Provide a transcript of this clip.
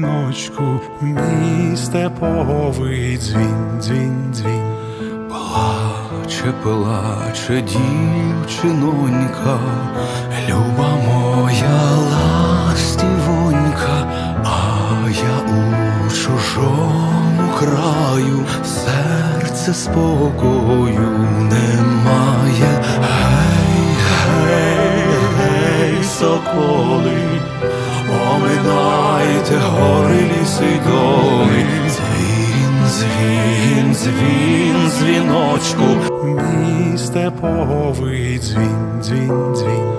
дзвіночку, мій степовий дзвін, дзвін, дзвін. Плаче, плаче дівчинонька, люба моя ластівонька, а я у чужому краю, серце спокою немає. Гей, гей, гей, соколи, оминайте гори ліси доли, дзвін, дзвін, дзвін, дзвіночку. Мій степовий дзвін, дзвін, дзвін.